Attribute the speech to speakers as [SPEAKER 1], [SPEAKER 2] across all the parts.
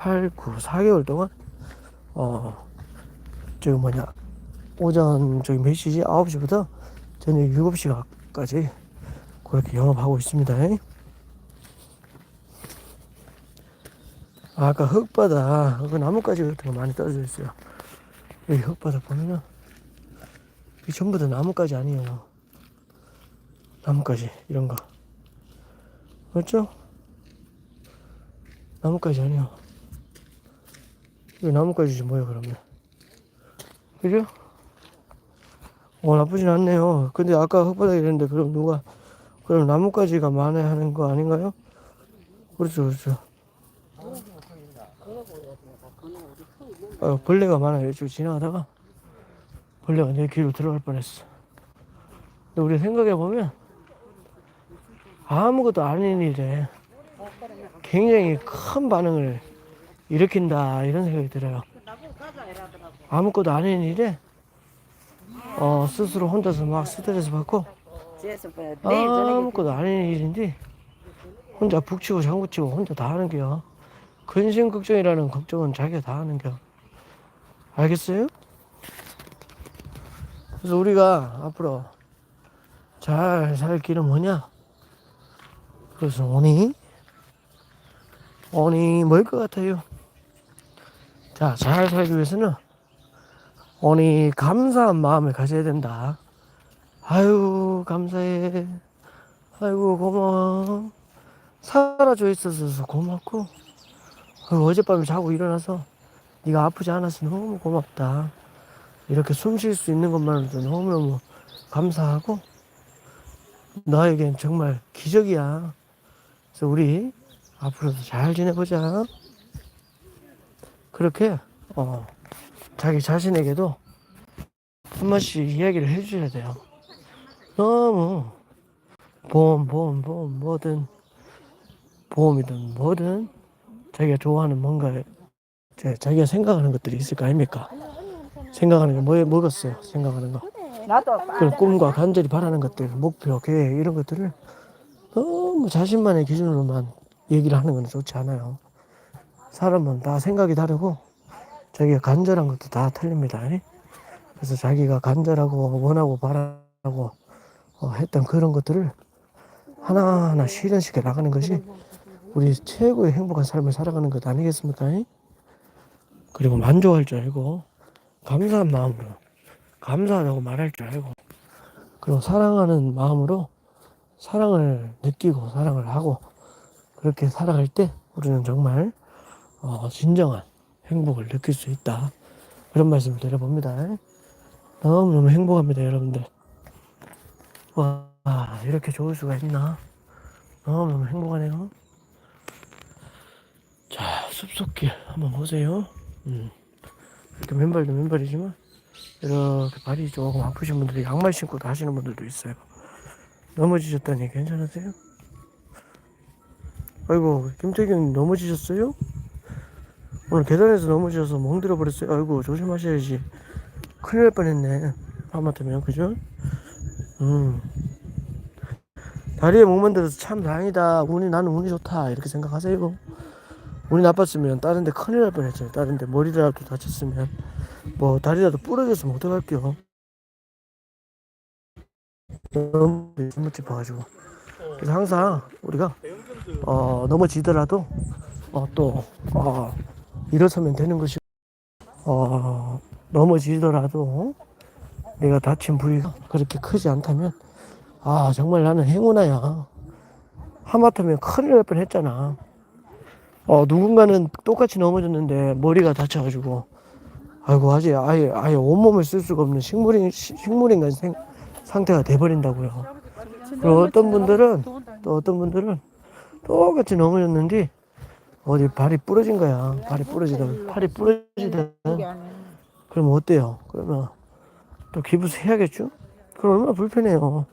[SPEAKER 1] 8, 9, 4개월 동안 어 저기 뭐냐 오전 저기 몇 시지? 9시부터 저녁 7시까지 그렇게 영업하고 있습니다. 아까 흙바다 그 나뭇가지 같은 거 많이 떨어져 있어요. 여기 흙바다 보면은 이 전부 다 나뭇가지 아니에요. 나뭇가지 이런 거 맞죠? 나뭇가지 아니야. 이거 나뭇가지지 뭐야 그러면? 그죠? 어 나쁘진 않네요. 근데 아까 흙바닥 이랬는데 그럼 누가 그럼 나뭇가지가 많아야 하는 거 아닌가요? 그렇죠, 그렇죠. 어, 벌레가 많아요. 이쪽 지나가다가 벌레가 내 귀로 들어갈 뻔했어. 근데 우리 생각해 보면 아무것도 아닌 일에 굉장히 큰 반응을 일으킨다 이런 생각이 들어요. 아무것도 아닌 일에 어, 스스로 혼자서 막 스트레스 받고 아무것도 아닌 일인데 혼자 북치고 장구치고 혼자 다 하는 게요. 근심 걱정이라는 걱정은 자기가 다 하는 겨. 알겠어요? 그래서 우리가 앞으로 잘 살 길은 뭐냐? 그래서 오니 오니 뭘 것 같아요? 자, 잘 살기 위해서는 오니 감사한 마음을 가져야 된다. 아유, 감사해. 아이고, 고마워. 살아줘 있어서 고맙고, 어젯밤에 자고 일어나서 네가 아프지 않아서 너무 고맙다. 이렇게 숨 쉴 수 있는 것만으로도 너무너무 감사하고, 너에겐 정말 기적이야. 그래서 우리 앞으로도 잘 지내보자. 그렇게, 어, 자기 자신에게도 한 번씩 이야기를 해주셔야 돼요. 너무 보험, 보험, 보험, 뭐든 보험이든 뭐든 자기가 좋아하는 뭔가 이제 자기가 생각하는 것들이 있을 거 아닙니까? 생각하는 게 뭐에 뭐겠어요? 생각하는 거.
[SPEAKER 2] 나도
[SPEAKER 1] 그런 꿈과 간절히 바라는 것들, 목표, 계획 이런 것들을 너무 자신만의 기준으로만 얘기를 하는 건 좋지 않아요. 사람은 다 생각이 다르고 자기가 간절한 것도 다 틀립니다. 그래서 자기가 간절하고 원하고 바라고 어, 했던 그런 것들을 하나하나 실현시켜 나가는 것이 우리 최고의 행복한 삶을 살아가는 것 아니겠습니까? 그리고 만족할 줄 알고 감사한 마음으로 감사하다고 말할 줄 알고 그리고 사랑하는 마음으로 사랑을 느끼고 사랑을 하고 그렇게 살아갈 때 우리는 정말 어, 진정한 행복을 느낄 수 있다. 그런 말씀을 드려봅니다. 너무너무 행복합니다, 여러분들. 와, 이렇게 좋을 수가 있나? 너무너무 행복하네요. 자, 숲속길 한번 보세요. 음. 이렇게 맨발도 맨발이지만, 이렇게 발이 조금 아프신 분들이 양말 신고 하시는 분들도 있어요. 넘어지셨다니 괜찮으세요? 아이고, 김태경 넘어지셨어요? 오늘 계단에서 넘어져서 멍들어 버렸어요. 아이고 조심하셔야지. 큰일 날 뻔했네. 하마터면 그죠? 음. 다리에 목 만 들어서 참 다행이다. 운이 나는 운이 좋다. 이렇게 생각하세요. 운이 나빴으면 다른 데 큰일 날 뻔했죠. 다른 데 머리라도 다쳤으면 뭐 다리라도 부러졌으면 어떡할게요. 너무 잘못 짚어가지고. 그래서 항상 우리가 어, 넘어지더라도 어, 또 어, 일어서면 되는 것이 어, 넘어지더라도 내가 다친 부위가 그렇게 크지 않다면 아 정말 나는 행운아야. 하마터면 큰일 날 뻔했잖아. 어 누군가는 똑같이 넘어졌는데 머리가 다쳐가지고 아이고 아직 아예 아예 온몸을 쓸 수가 없는 식물인 시- 식물인간 생, 상태가 돼버린다고요. 그리고 어떤 분들은 또 어떤 분들은 똑같이 넘어졌는데 어디 발이 부러진 거야. 발이 부러지든 팔이 부러지든 그러면 어때요? 그러면 또 기부스 해야겠죠? 그럼 얼마나 불편해요.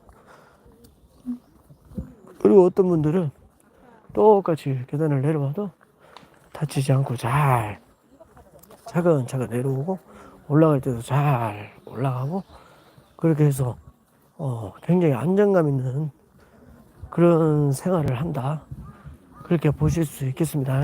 [SPEAKER 1] 그리고 어떤 분들은 똑같이 계단을 내려와도 다치지 않고 잘 차근차근 내려오고 올라갈 때도 잘 올라가고 그렇게 해서 어, 굉장히 안정감 있는 그런 생활을 한다. 그렇게 보실 수 있겠습니다.